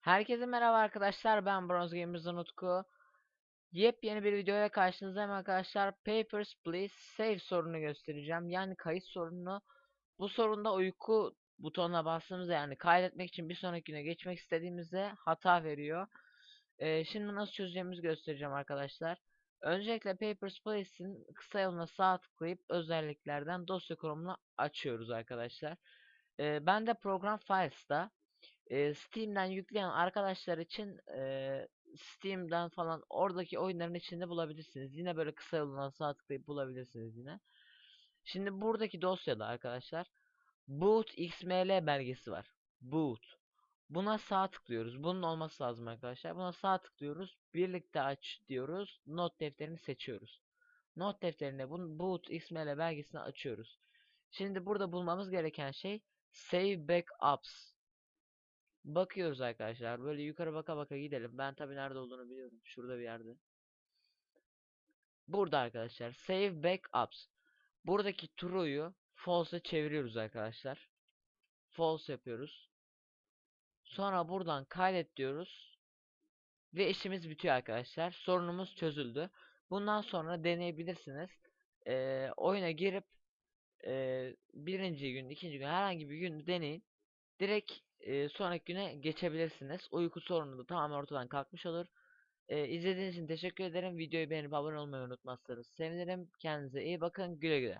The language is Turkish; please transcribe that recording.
Herkese merhaba arkadaşlar ben Bronze Gamers'ın Utku. Yepyeni bir videoya karşınızdayım arkadaşlar. Papers, Please Save sorununu göstereceğim. Yani kayıt sorununu. Bu sorunda uyku butonuna bastığımızda yani kaydetmek için bir sonraki güne geçmek istediğimizde hata veriyor. Ee, şimdi nasıl çözeceğimizi göstereceğim arkadaşlar. Öncelikle Papers, Please'in kısa yoluna sağ tıklayıp özelliklerden dosya kurumunu açıyoruz arkadaşlar. Ee, ben de program Files'ta Steam'den yükleyen arkadaşlar için e, Steam'den falan oradaki oyunların içinde bulabilirsiniz. Yine böyle kısa yoluna sağ tıklayıp bulabilirsiniz yine. Şimdi buradaki dosyada arkadaşlar boot xml belgesi var. Boot. Buna sağ tıklıyoruz. Bunun olması lazım arkadaşlar. Buna sağ tıklıyoruz. Birlikte aç diyoruz. Not defterini seçiyoruz. Not defterine bu boot xml belgesini açıyoruz. Şimdi burada bulmamız gereken şey save backups. Bakıyoruz arkadaşlar. Böyle yukarı baka baka gidelim. Ben tabi nerede olduğunu biliyorum. Şurada bir yerde. Burada arkadaşlar. Save backups. Buradaki true'yu false'a çeviriyoruz arkadaşlar. False yapıyoruz. Sonra buradan kaydet diyoruz. Ve işimiz bitiyor arkadaşlar. Sorunumuz çözüldü. Bundan sonra deneyebilirsiniz. Ee, oyuna girip e, birinci gün, ikinci gün herhangi bir gün deneyin. Direkt e, sonraki güne geçebilirsiniz. Uyku sorunu da tamamen ortadan kalkmış olur. E, izlediğiniz için teşekkür ederim. Videoyu beğenip abone olmayı unutmazsanız sevinirim. Kendinize iyi bakın. Güle güle.